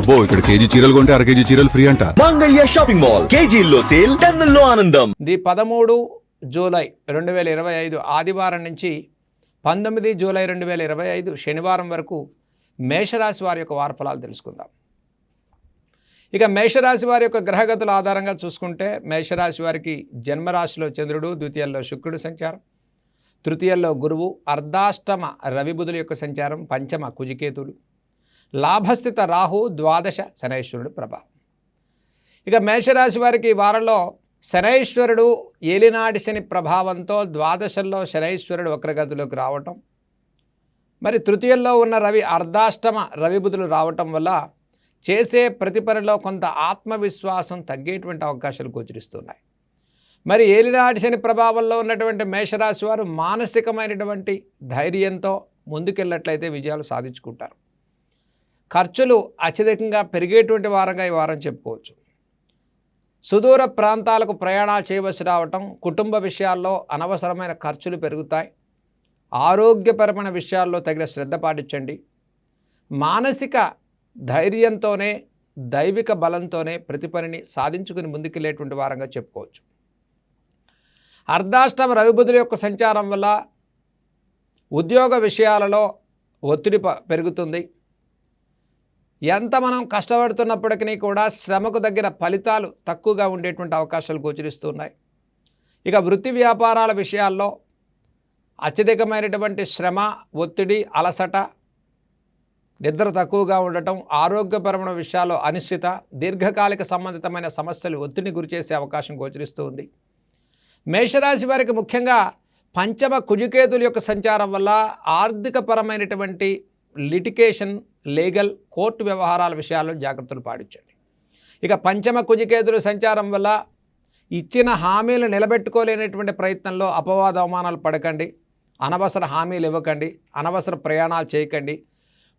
అబ్బో ఇక్కడ కేజీ చీరలు కొంటే అర కేజీ చీరలు ఫ్రీ అంట. Mangalya shopping mall. కేజీల్లో సేల్ టన్నుల్లో ఆనందం. ది పదమూడు జూలై రెండు వేల ఇరవై ఐదు ఆదివారం నుంచి పంతొమ్మిది జూలై రెండు వేల ఇరవై ఐదు శనివారం వరకు మేషరాశి వారి యొక్క వారఫలాలు తెలుసుకుందాం. ఇక మేషరాశి వారి యొక్క గ్రహగతుల ఆధారంగా చూసుకుంటే మేషరాశి వారికి జన్మరాశిలో చంద్రుడు ద్వితీయంలో శుక్రుడు సంచారం. తృతీయంలో గురువు అర్ధాష్టమ రవి బుధుల యొక్క సంచారం పంచమ కుజికేతులు లాభస్థిత రాహు ద్వాదశ శనైశ్వరుడు ప్రభావం. ఇక మేషరాశి వారికి వారంలో శనైశ్వరుడు ఏలినాటి శని ప్రభావంతో ద్వాదశంలో శనైశ్వరుడు వక్రగతిలోకి రావటం మరి తృతీయంలో ఉన్న రవి అర్ధాష్టమ రవిబుధులు రావటం వల్ల చేసే ప్రతి పనిలో కొంత ఆత్మవిశ్వాసం తగ్గేటువంటి అవకాశాలు గోచరిస్తున్నాయి. మరి ఏలినాటి శని ప్రభావంలో ఉన్నటువంటి మేషరాశి వారు మానసికమైనటువంటి ధైర్యంతో ముందుకెళ్ళట్లయితే విజయాలు సాధించుకుంటారు. ఖర్చులు అత్యధికంగా పెరిగేటువంటి వారంగా ఈ వారం చెప్పుకోవచ్చు. సుదూర ప్రాంతాలకు ప్రయాణాలు చేయవలసి రావటం కుటుంబ విషయాల్లో అనవసరమైన ఖర్చులు పెరుగుతాయి. ఆరోగ్యపరమైన విషయాల్లో తగిన శ్రద్ధ పాటించండి. మానసిక ధైర్యంతోనే దైవిక బలంతోనే ప్రతి పనిని సాధించుకుని ముందుకెళ్ళేటువంటి వారంగా చెప్పుకోవచ్చు. అర్ధాష్టమ రవిబుధుల యొక్క సంచారం వల్ల ఉద్యోగ విషయాలలో ఒత్తిడి ప- పెరుగుతుంది. ఎంత మనం కష్టపడుతున్నప్పటికీ కూడా శ్రమకు దగ్గర ఫలితాలు తక్కువగా ఉండేటువంటి అవకాశాలు గోచరిస్తున్నాయి ఇక వృత్తి వ్యాపారాల విషయాల్లో అత్యధికమైనటువంటి శ్రమ ఒత్తిడి అలసట నిద్ర తక్కువగా ఉండటం ఆరోగ్యపరమైన విషయాల్లో అనిశ్చిత దీర్ఘకాలిక సంబంధితమైన సమస్యలు ఒత్తిడిని గురిచేసే అవకాశం గోచరిస్తూ ఉంది. మేషరాశి వారికి ముఖ్యంగా పంచమ కుజుకేతుల యొక్క సంచారం వల్ల ఆర్థికపరమైనటువంటి లిటికేషన్ లీగల్ కోర్టు వ్యవహారాల విషయాల్లో జాగ్రత్తలు పాటించండి. ఇక పంచమ కుజికేతుల సంచారం వల్ల ఇచ్చిన హామీలు నిలబెట్టుకోలేనటువంటి ప్రయత్నంలో అపవాద అవమానాలు పడకండి. అనవసర హామీలు ఇవ్వకండి. అనవసర ప్రయాణాలు చేయకండి.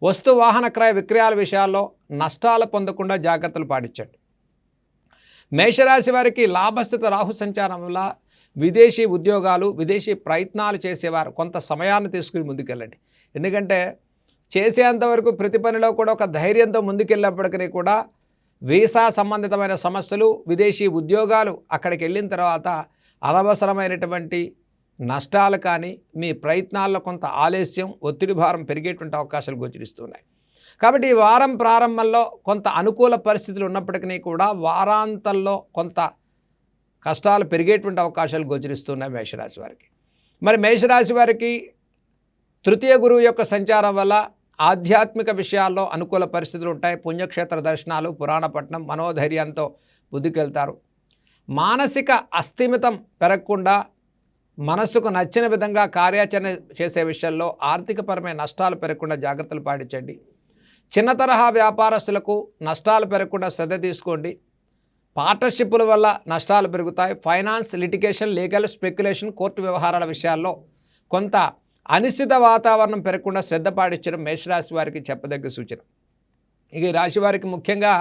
వస్తు వాహన క్రయ విక్రయాల విషయాల్లో నష్టాలు పొందకుండా జాగ్రత్తలు పాటించండి. మేషరాశి వారికి లాభస్థిత రాహు సంచారం వల్ల విదేశీ ఉద్యోగాలు విదేశీ ప్రయత్నాలు చేసేవారు కొంత సమయాన్ని తీసుకుని ముందుకెళ్ళండి. ఎందుకంటే చేసేంతవరకు ప్రతి పనిలో కూడా ఒక ధైర్యంతో ముందుకెళ్ళినప్పటికీ కూడా వీసా సంబంధితమైన సమస్యలు విదేశీ ఉద్యోగాలు అక్కడికి వెళ్ళిన తర్వాత అనవసరమైనటువంటి నష్టాలు కానీ మీ ప్రయత్నాల్లో కొంత ఆలస్యం ఒత్తిడి భారం పెరిగేటువంటి అవకాశాలు గోచరిస్తున్నాయి కాబట్టి ఈ వారం ప్రారంభంలో కొంత అనుకూల పరిస్థితులు ఉన్నప్పటికీ కూడా వారాంతంలో కొంత కష్టాలు పెరిగేటువంటి అవకాశాలు గోచరిస్తున్నాయి మేషరాశి వారికి. మరి మేషరాశి వారికి తృతీయ గురువు యొక్క సంచారం వల్ల ఆధ్యాత్మిక విషయాల్లో అనుకూల పరిస్థితులు ఉంటాయి. పుణ్యక్షేత్ర దర్శనాలు పురాణపట్నం మనోధైర్యంతో ముందుకెళ్తారు. మానసిక అస్థిమితం పెరగకుండా మనసుకు నచ్చిన విధంగా కార్యాచరణ చేసే విషయంలో ఆర్థికపరమైన నష్టాలు పెరగకుండా జాగ్రత్తలు పాటించండి. చిన్న తరహా వ్యాపారస్తులకు నష్టాలు పెరగకుండా శ్రద్ధ తీసుకోండి. పార్ట్నర్షిప్ల వల్ల నష్టాలు పెరుగుతాయి. Finance litigation legal speculation court వ్యవహారాల విషయాల్లో కొంత అనిశ్చిత వాతావరణం పెరగకుండా శ్రద్ధ పాటించడం మేషరాశి వారికి చెప్పదగ్గ సూచన. ఇక ఈ రాశి వారికి ముఖ్యంగా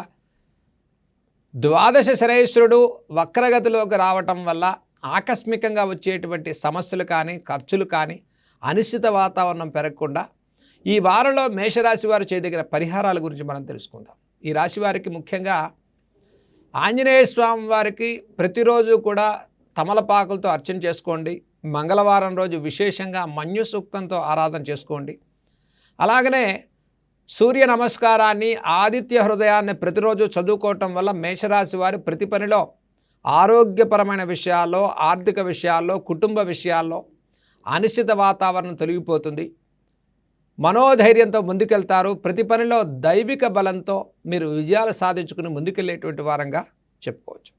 ద్వాదశ శనైశ్వరుడు వక్రగతిలోకి రావటం వల్ల ఆకస్మికంగా వచ్చేటువంటి సమస్యలు కానీ ఖర్చులు కానీ అనిశ్చిత వాతావరణం పెరగకుండా ఈ వారంలో మేషరాశి వారు చేయదగిన పరిహారాల గురించి మనం తెలుసుకుందాం. ఈ రాశి వారికి ముఖ్యంగా ఆంజనేయ స్వామి వారికి ప్రతిరోజు కూడా తమలపాకులతో అర్చన చేసుకోండి. మంగళవారం రోజు విశేషంగా మన్యు సూక్తంతో ఆరాధన చేసుకోండి. అలాగనే సూర్య నమస్కారాన్ని ఆదిత్య హృదయాన్ని ప్రతిరోజు చదువుకోవటం వల్ల మేషరాశి వారు ప్రతి పనిలో ఆరోగ్యపరమైన విషయాల్లో ఆర్థిక విషయాల్లో కుటుంబ విషయాల్లో అనిశ్చిత వాతావరణం తొలగిపోతుంది. మనోధైర్యంతో ముందుకెళ్తారు. ప్రతి పనిలో దైవిక బలంతో మీరు విజయాలు సాధించుకుని ముందుకెళ్ళేటువంటి వారంగా చెప్పుకోవచ్చు.